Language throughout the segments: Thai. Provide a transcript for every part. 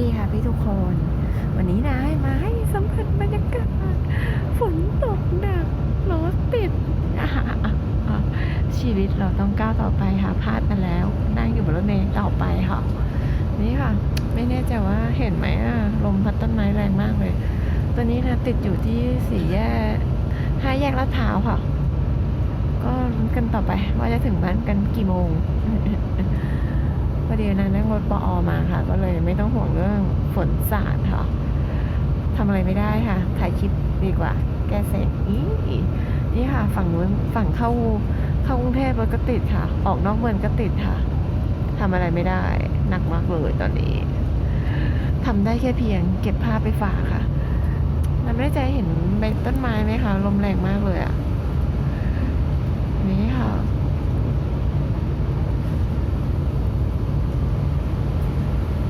ดีค่ะพี่ทุกคน วันนี้นะให้มาให้สัมผัสบรรยากาศฝนตกหนักรถติดชีวิตเราต้องก้าวต่อไปค่ะพลาดมาแล้วนั่งอยู่บนรถเมล์ต่อไปค่ะ นี่ค่ะ ไม่แน่ใจว่าเห็นไหมอะลมพัดต้นไม้แรงมากเลย ตัวนี้นะติดอยู่ที่สี่แยกห้าแยกลาดพร้าวค่ะ ก็ลุ้นกันต่อไปว่าจะถึงบ้านกันกี่โมง พอดีนะนั่งรถปออมาค่ะ ก็เลยไม่ต้องห่วงเรื่องฝนสาดค่ะทำอะไรไม่ได้ค่ะ ถ่ายคลิปดีกว่า แก้เสร็จอีนี่ค่ะ ฝั่งนู้นฝั่งเข้าเข้ากรุงเทพรถก็ติดค่ะ ออกนอกเมืองก็ติดค่ะทำอะไรไม่ได้หนักมากเลยตอนนี้ทำได้แค่เพียง เก็บภาพไปฝากค่ะเราไม่ได้ใจเห็นใบต้นไม้ไหมคะลมแรงมากเลยอะ่ะ นี่ค่ะ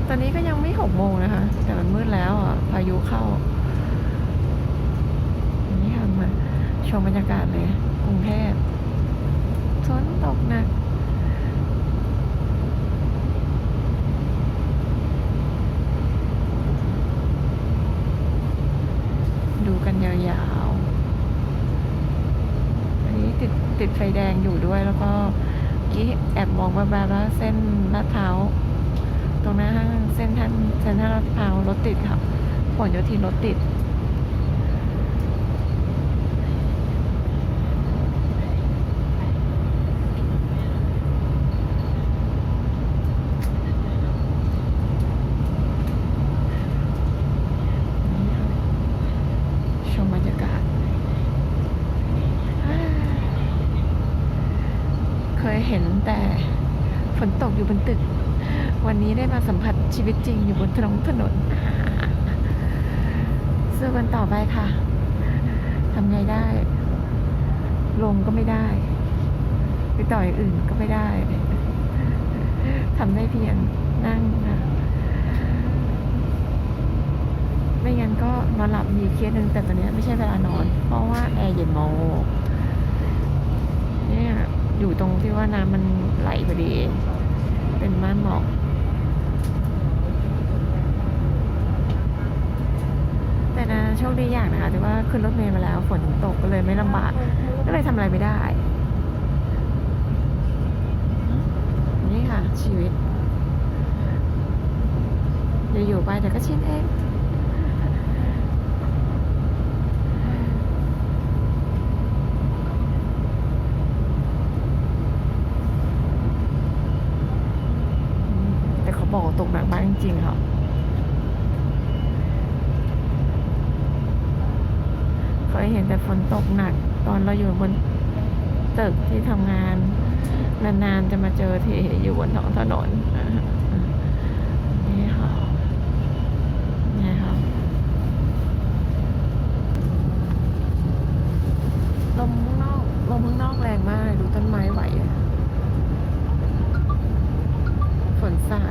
ต อนนี้ก็ยังไม่หกโมงนะคะ แต่มันมืดแล้วอะ พายุเข้านี่ค่ะมาชมบรรยากาศเลยกรุงเทพฝนตกหนักดูกันยาวๆ อันนี้ติดติดไฟแดงอยู่ด้วยแล้วก็กี้แอบมองแบบๆว่าเส้นลาดพร้า ตรงหน้าห้างเส้นท่านเส้นท่าลาดพร้าวรถติดค่ะผลโยธินรถติด ชมบรรยากาศ เคยเห็นแต่ฝนตกอยู่บนตึก วันนี้ได้มาสัมผัสชีวิตจริงอยู่บนถนนถนนสู้กันต่อไปค่ะทำไงได้ ลงก็ไม่ได้ ไปต่อยอื่นก็ไม่ได้ทำได้เพียงนั่งค่ะ ไม่งั้นก็นอนหลับมีเคสหนึ่งแต่ตอนนี้ไม่ใช่เวลานอน เพราะว่าแอร์เย็นโมเนี่ยอยู่ตรงที่ว่าน้ำมันไหลพอดี เป็นม่านหมอกแต่นะโชคดีอย่างนะคะที่ว่าขึ้นรถเมล์มาแล้วฝนตกก็เลยไม่ลำบาก ก็เลยทำอะไรไม่ได้ นี่ค่ะชีวิต อยู่ๆไปเดี๋ยวก็ชินเอง แต่เขาบอกว่าตก หนักมากจริงๆค่ะ เคยเห็นแต่ฝนตกหนัก ตอนเราอยู่บนตึกที่ทำงาน นานๆจะมาเจอที่อยู่บนท้องถนนนี่ค่ะนี่ค่ะลมข้างนอกลมข้างนอกแรงมากดูต้นไม้ไหวฝนสาด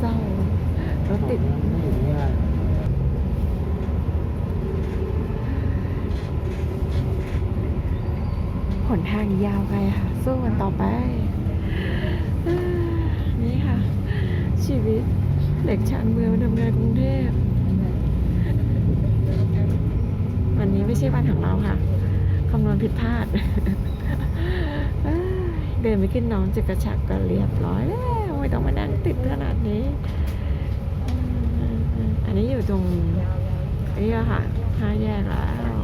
เศร้ารถติดหนทางยาวไกลค่ะ สู้กันต่อไป นี่ค่ะ ชีวิตเด็กชานเมืองมาทำงานกรุงเทพวันนี้ไม่ใช่วันของเราค่ะคำนวณผิดพลาด เดินไปขึ้นน้องจะกระชักก็เรียบร้อยแล้ว ไม่ต้องมานั่งติดขนาดนี้ อันนี้อยู่ตรงนี่อะค่ะห้าแยกแล้ว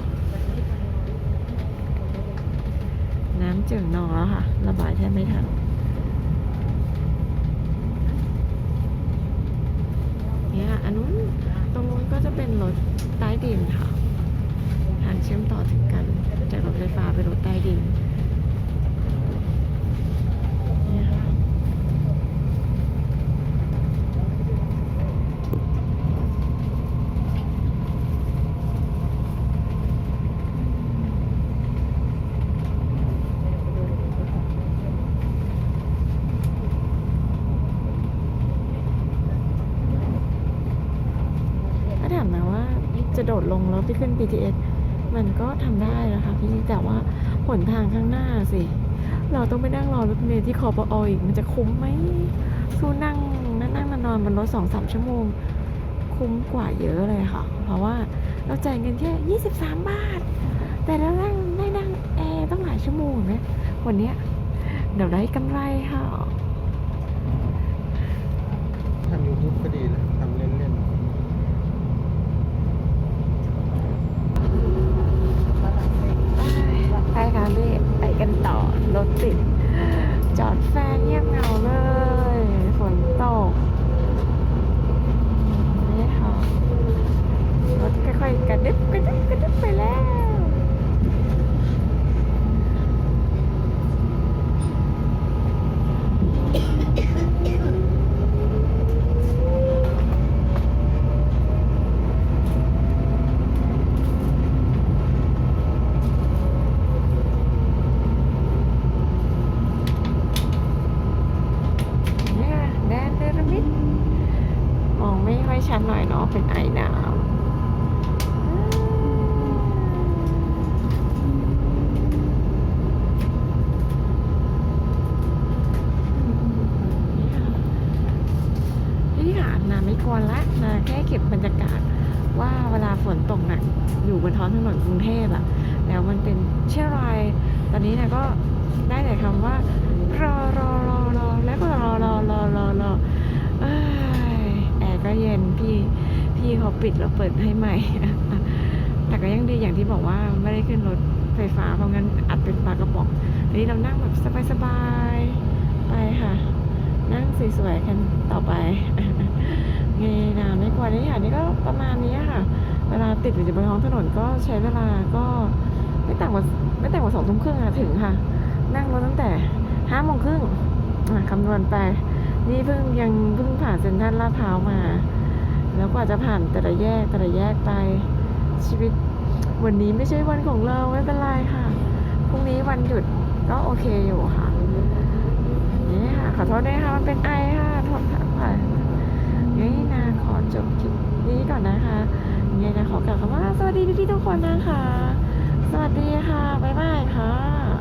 น้ำเจิ่งนองแล้วค่ะ ระบายแทบไม่ทันเนี่ยอันนู้นตรงนู้นก็จะเป็นรถใต้ดินค่ะ ทางเชื่อมต่อถึงกัน จากรถไฟฟ้าไปรถใต้ดินเนี่ยค่ะถ้าถามนะว่าจะโดด ลงแล้วไปขึ้น BTS มันก็ทำได้นะคะพี่แต่ว่าหนทางข้างหน้าสิ เราต้องไปนั่งรอรถเมล์ที่คอปออีกมันจะคุ้มไหมสู้นั่งนั่งนั่งนอนบนรถสองสามชั่วโมง คุ้มกว่าเยอะเลยค่ะ เพราะว่าเราจ่ายเงินแค่ 23 บาท แต่เรานั่งได้นั่งแอร์ต้องหลายชั่วโมงนะวันเนี้ยเดี๋ยวได้กำไรค่ะ ทำยูทูบก็ดีนะทำเล่น ไปค่ะพี่ไปกันต่อ รถติด จอดแฟนเงียบเหงาเลย ฝนตก นี่ค่ะ รถค่อยๆกระดึบกระดึบกระดึบไปแล้ว เนี่ยแดนเดรมิดมองไม่ค่อยชัดหน่อยเนาะเป็นไอน้ำนี่ค่ะนาไม่ กวนละนาแค่เก็บบรรยากาศ ว่าเวลาฝนตกหนักอยู่บนท้องถนนกรุงเทพอะแล้วมันเป็นเช่นไรตอนนี้นะก็ได้แต่คำว่ารอรอรอรอแล้วก็รอรอรอรอรอเอ้ยแอร์ก็เย็นพี่พี่เขาปิดแล้วเปิดให้ใหม่ แต่ก็ยังดีอย่างที่บอกว่าไม่ได้ขึ้นรถไฟฟ้าเพราะงั้นอัดเป็นปลากระป๋องอันนี้เรานั่งแบบสบายๆไปค่ะ นั่งสวยๆกันต่อไป เงยนาไม่กว่านี้ค่ะนี่ก็ประมาณนี้ค่ะ เวลาติดอยู่บนท้องถนนก็ใช้เวลาก็ไม่ต่างกว่าไม่ต่างกว่าสองทุ่มครึ่งอะถึงค่ะ นั่งรถตั้งแต่ห้าโมงครึ่งอะคำนวณไปนี่เพิ่งยังเพิ่งผ่านเซ็นทรัลลาดพร้าวมา แล้วกว่าจะผ่านแต่ละแยกแต่ละแยกไปชีวิต วันนี้ไม่ใช่วันของเราไม่เป็นไรค่ะพรุ่งนี้วันหยุดก็โอเคอยู่ค่ะนี่ค่ะขอโทษด้วยค่ะมันเป็นไอค่ะโทษค่ะ งั้นนาขอจบคลิปนี้ก่อนนะคะงั้นนาขอกล่าวคำว่าสวัสดีพี่ๆทุกคนนะคะ สวัสดีค่ะ บ๊ายบายค่ะ